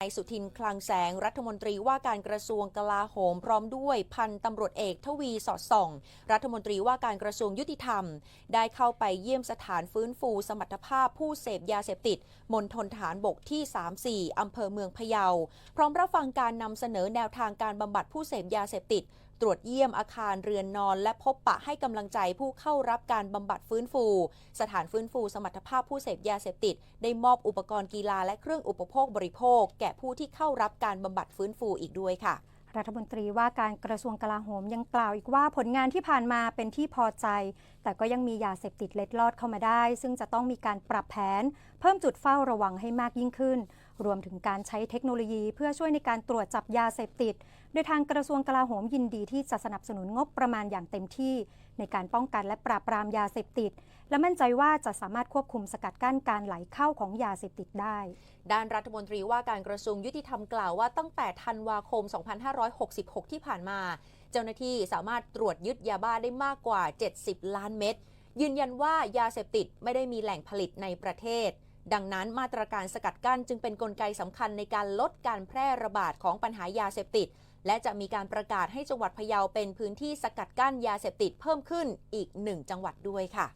นายสุทินคลังแสงรัฐมนตรีว่าการกระทรวงกลาโหม พร้อมด้วยพันตำรวจเอกทวีสอดส่อง รัฐมนตรีว่าการกระทรวงยุติธรรม ได้เข้าไปเยี่ยมสถานฟื้นฟูสมรรถภาพผู้เสพยาเสพติดมณฑลฐานบกที่ 34 อำเภอเมืองพะเยา พร้อมรับฟังการนำเสนอแนวทางการบำบัดผู้เสพยาเสพติด ตรวจเยี่ยมอาคารเรือนนอน และพบปะให้กำลังใจผู้เข้ารับการบำบัดฟื้นฟู สถานฟื้นฟูสมรรถภาพผู้เสพยาเสพติด ได้มอบอุปกรณ์กีฬาและเครื่องอุปโภคบริโภค แก่ผู้ที่เข้ารับการบำบัดฟื้นฟูอีกด้วยค่ะรัฐมนตรีว่าการกระทรวงกลาโหมยังกล่าวอีกว่าผลงานที่ผ่านมาเป็นที่พอใจ แต่ก็ยังมียาเสพติดเล็ดลอดเข้ามาได้ ซึ่งจะต้องมีการปรับแผน เพิ่มจุดเฝ้าระวังให้มากยิ่งขึ้น รวมถึงการใช้เทคโนโลยีเพื่อช่วยในการตรวจจับยาเสพติด โดยทางกระทรวงกลาโหมยินดีที่จะสนับสนุนงบประมาณอย่างเต็มที่ ในการป้องกันและปราบปรามยาเสพติด และมั่นใจว่าจะสามารถควบคุมสกัดกั้นการไหลเข้าของยาเสพติดได้ ด้านรัฐมนตรีว่าการกระทรวงยุติธรรมกล่าวว่าตั้งแต่ธันวาคม 2566 ที่ผ่านมา เจ้าหน้าที่สามารถตรวจยึดยาบ้าได้มากกว่า 70 ล้านเม็ดยืนยันว่ายาเสพติดไม่ได้มีแหล่งผลิตในประเทศ ดังนั้นมาตรการสกัดกั้นจึงเป็นนกลไกสำคัญในการลดการแพร่ระบาดของปัญหายาเสพติด และจะมีการประกาศให้จังหวัดพะเยาเป็นพื้นที่สกัดกั้นยาเสพติดเพิ่มขึ้นอีกหนึ่งจังหวัดด้วยค่ะ